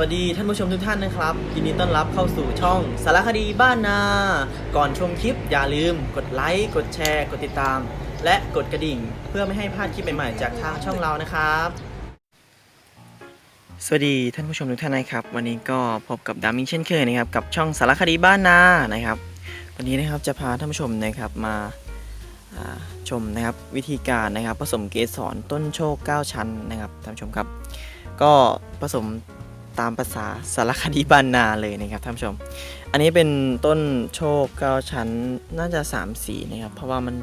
วัสดีท่านผู้ชมทุกท่านนะครับยินดีต้อนรับเข้าสู่ช่องสารคดีบ้านนา ก่อนชมคลิปอย่าลืม กดไลค์กดแชร์ กดติดตาม และกดกระดิ่ง เพื่อไม่ให้พลาดคลิปใหม่ๆจากทางช่องเรานะครับ สวัสดีท่านผู้ชมทุกท่านนะครับ วันนี้ก็พบกับดามิงเช่นเคยนะครับกับช่องสารคดีบ้านนานะครับ วันนี้นะครับจะพาท่านผู้ชมนะครับมาชมนะครับวิธีการนะครับ ผสมเกสรต้นโชค 9 ชั้นนะครับท่านผู้ชมครับ ก็ผสม ตามภาษาสารคดีบานนาเลยนะครับท่านผู้ชม อันนี้เป็นต้นโชค9ชั้นน่าจะ3สีนะครับ เพราะว่ามัน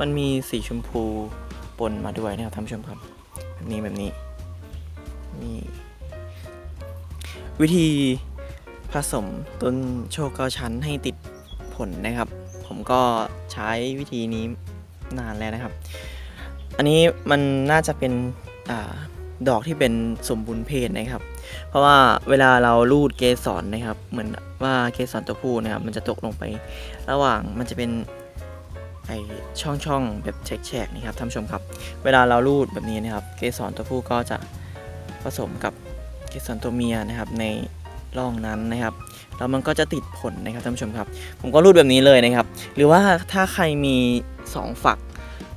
มันมีสีชมพูปนมาด้วยนะครับท่านผู้ชมครับแบบนี้แบบนี้นี่วิธีผสมต้นโชค9ชั้นให้ติดผลนะครับ ผมก็ใช้วิธีนี้นานแล้วนะครับ อันนี้มันน่าจะเป็นอ่า ดอกที่เป็นสมบูรณ์เพศนะครับ เพราะว่าเวลาเราลูดเกสรนะครับ เหมือนว่าเกสรตัวผู้นะครับ มันจะตกลงไป ระหว่างมันจะเป็นไอช่องช่องแบบแฉกๆนะครับท่านผู้ชมครับ เวลาเราลูดแบบนี้นะครับ เกสรตัวผู้ก็จะผสมกับเกสรตัวเมียนะครับ ในร่องนั้นนะครับแล้วมันก็จะติดผลนะครับท่านผู้ชมครับ ผมก็รูดแบบนี้เลยนะครับ หรือว่าถ้าใครมีสองฝัก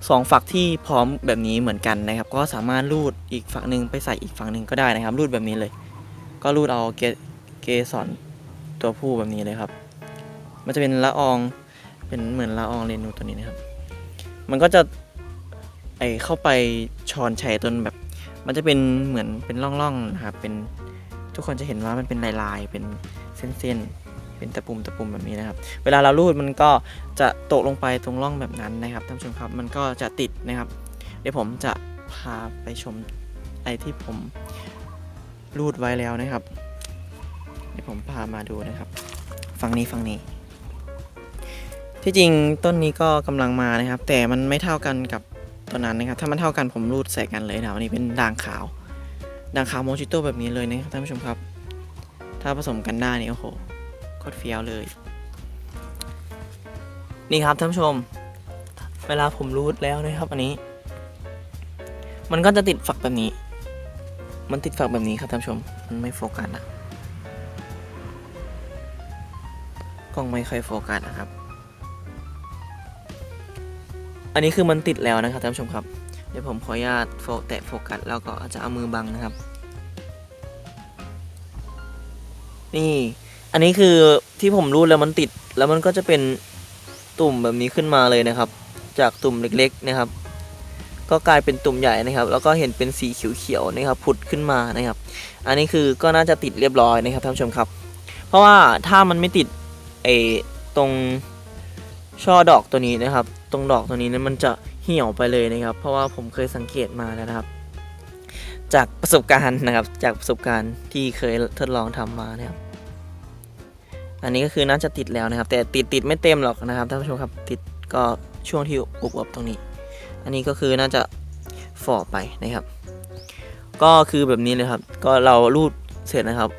สองฝักที่พร้อมแบบนี้เหมือนกันนะครับ ก็สามารถรูดอีกฝั่งหนึ่งไปใส่อีกฝั่งหนึ่งก็ได้นะครับ รูดแบบนี้เลย ก็รูดเอาเกเกสรตัวผู้แบบนี้เลยครับ มันจะเป็นละอองเป็นเหมือนละอองเรนูตัวนี้นะครับ มันก็จะไอเข้าไปชอนชัยตนแบบ มันจะเป็นเหมือนเป็นร่องๆนะครับเป็นทุกคนจะเห็นว่ามันเป็นลายๆเป็นเส้นๆ เป็นตะปุ่มตะปุ่มแบบนี้นะครับ เวลาเรารูดมันก็จะตกลงไปตรงร่องแบบนั้นนะครับท่านผู้ชมครับมันก็จะติดนะครับ เดี๋ยวผมจะพาไปชมไอที่ผมรูดไว้แล้วนะครับ เดี๋ยวผมพามาดูนะครับฝั่งนี้ฝั่งนี้ที่จริงต้นนี้ก็กำลังมานะครับ แต่มันไม่เท่ากันกับต้นนั้นนะครับ ถ้ามันเท่ากันผมรูดใส่กันเลยนะอันนี้เป็นด่างขาวด่างขาวโมจิโต้แบบนี้เลยนะครับท่านผู้ชมครับ ถ้าผสมกันได้นี่โอ้โห ตรเฟี้ยวเลย นี่ครับท่านผู้ชม เวลาผมรูดแล้วนะครับอันนี้ มันก็จะติดฝักแบบนี้ มันติดฝักแบบนี้ครับท่านผู้ชม มันไม่โฟกัสนะกล้องไม่ค่อยโฟกัสนะครับ อันนี้คือมันติดแล้วนะครับท่านผู้ชมครับ เดี๋ยวผมขออนุญาตโฟแตะโฟกัสแล้วก็จะเอามือบังนะครับ นี่ อันนี้คือที่ผมรูดแล้วมันติด แล้วมันก็จะเป็นตุ่มแบบนี้ขึ้นมาเลยนะครับ จากตุ่มเล็กๆนะครับ ก็กลายเป็นตุ่มใหญ่นะครับ แล้วก็เห็นเป็นสีเขียวๆนะครับผุดขึ้นมานะครับ อันนี้คือก็น่าจะติดเรียบร้อยนะครับท่านผู้ชมครับ เพราะว่าถ้ามันไม่ติดไอ้ตรงช่อดอกตัวนี้นะครับ ตรงดอกตัวนี้นี่ยมันจะเหี่ยวไปเลยนะครับ เพราะว่าผมเคยสังเกตมาแล้วนะครับ จากประสบการณ์นะครับ จากประสบการณ์ที่เคยทดลองทำมานะครับ อันนี้ก็คือน่าจะติดแล้วนะครับ แต่ติดติดไม่เต็มหรอกนะครับท่านผู้ชมครับติดก็ช่วงที่อุบอวบๆตรงนี้ อันนี้ก็คือน่าจะฝ่อไปนะครับ ก็คือแบบนี้เลยครับ ก็เรารูดเสร็จนะครับ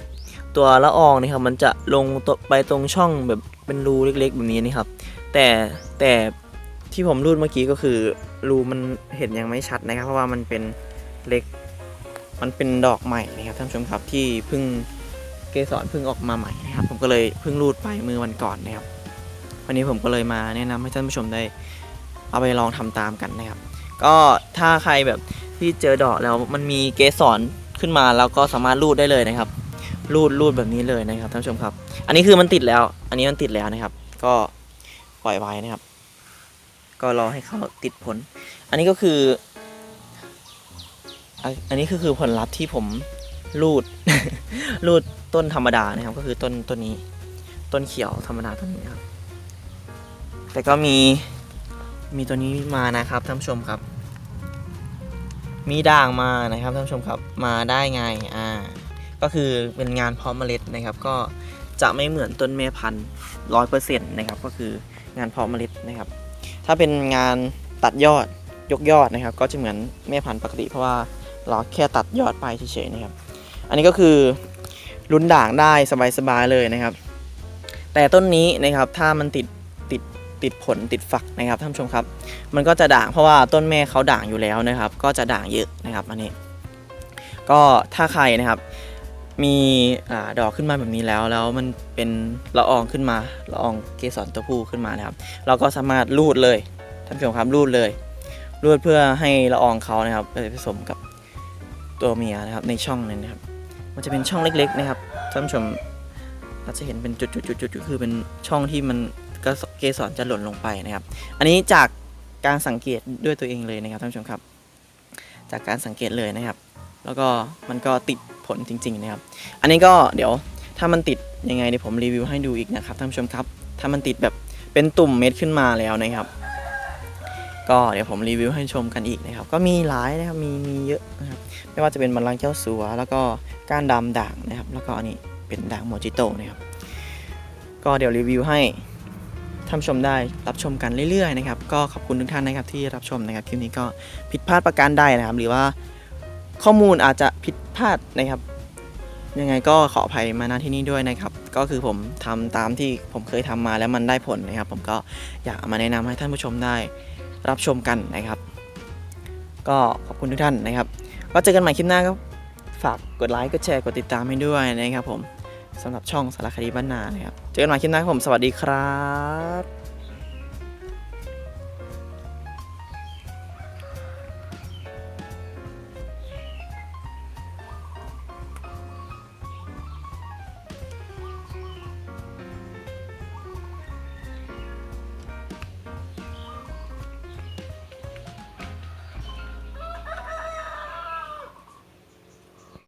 ตัวละอองนี่ครับมันจะลงไปตรงช่องแบบเป็นรูเล็กๆ แบบนี้นี่ครับ แต่แต่ที่ผมรูดเมื่อกี้ก็คือรูมันเห็นยังไม่ชัดนะครับ เพราะว่ามันเป็นเล็ก มันเป็นดอกใหม่นะครับท่านผู้ชมครับที่เพิ่ง เกสรเพิ่งออกมาใหม่นะครับ ผมก็เลยเพิ่งรูดไปมือวันก่อนนะครับ วันนี้ผมก็เลยมาแนะนำให้ท่านผู้ชมได้ เอาไปลองทำตามกันนะครับ ก็ถ้าใครแบบที่เจอดอกแล้วมันมีเกสรขึ้นมาแล้วก็สามารถรูดได้เลยนะครับ รูดรูดแบบนี้เลยนะครับท่านผู้ชมครับ อันนี้คือมันติดแล้ว อันนี้มันติดแล้วนะครับ ก็ปล่อยไว้นะครับ ก็รอให้เขาติดผล อันนี้ก็คือ อันอันนี้คือคือผลลัพธ์ที่ผม รูดรูดต้นธรรมดานะครับ ก็คือต้นต้นนี้ ต้นเขียวธรรมดาต้นนี้ครับ แต่ก็มีมีตัวนี้มานะครับท่านผู้ชมครับ มีด่างมานะครับท่านผู้ชมครับมาได้ไงอ่าก็คือเป็นงานเพาะเมล็ดนะครับ ก็จะไม่เหมือนต้นแม่พันธุ์ร้อยเปอร์เซ็นต์นะครับ ก็คืองานเพาะเมล็ดนะครับ ถ้าเป็นงานตัดยอดยกยอดนะครับ ก็จะเหมือนแม่พันธุ์ปกติเพราะว่าเราแค่ตัดยอดไปเฉยๆนะครับ อันนี้ก็คือลุ้นด่างได้สบายๆเลยนะครับ แต่ต้นนี้นะครับถ้ามันติดติดติดผลติดฝักนะครับท่านผู้ชมครับ มันก็จะด่างเพราะว่าต้นแม่เขาด่างอยู่แล้วนะครับ ก็จะด่างเยอะนะครับอันนี้ ก็ถ้าใครนะครับมีอดอกขึ้นมาแบบนี้แล้ว แล้วมันเป็นละอองขึ้นมาละอองเกสรตัวผู้ขึ้นมานะครับ เราก็สามารถรูดเลยท่านผู้ชมครับรูดเลย รูดเพื่อให้ละอองเขานะครับไปผสมกับตัวเมียนะครับในช่องนั้นนะครับ มันจะเป็นช่องเล็ก ๆ นะครับท่านผู้ชมอาจจะเห็นเป็นจุดๆๆคือเป็นช่องที่มันกเกสรจะหล่นลงไปนะครับ อันนี้จากการสังเกตด้วยตัวเองเลยนะครับท่านผู้ชมครับ จากการสังเกตเลยนะครับ แล้วก็มันก็ติดผลจริง ๆ นะครับ อันนี้ก็เดี๋ยวถ้ามันติดยังไงเดี๋ยวผมรีวิวให้ดูอีกนะครับท่านผู้ชมครับ ถ้ามันติดแบบเป็นตุ่มเม็ดขึ้นมาแล้วนะครับ ก็เดี๋ยวผมรีวิวให้ชมกันอีกนะครับ ก็มีหลายนะครับ มีมีเยอะนะครับ ไม่ว่าจะเป็นบัลลังก์เจ้าสัว แล้วก็ก้านดำด่างนะครับ แล้วก็อันนี้เป็นด่างโมจิโตนะครับ ก็เดี๋ยวรีวิวให้ท่านชมได้รับชมกันเรื่อยๆนะครับ ก็ขอบคุณทุกท่านนะครับที่รับชมนะครับคลิปนี้ก็ผิดพลาดประการใดนะครับ หรือว่าข้อมูลอาจจะผิดพลาดนะครับ ยังไงก็ขออภัยมาณที่นี่ด้วยนะครับ ก็คือผมทำตามที่ผมเคยทำมาแล้วมันได้ผลนะครับ ผมก็อยากเอามาแนะนำให้ท่านผู้ชมได้ รับชมกันนะครับ ก็ขอบคุณทุกท่านนะครับ ก็เจอกันใหม่คลิปหน้าครับ ฝากกดไลค์กดแชร์กดติดตามให้ด้วยนะครับผมสำหรับช่องสารคดีบ้านนานะครับ เจอกันใหม่คลิปหน้าครับผม สวัสดีครับ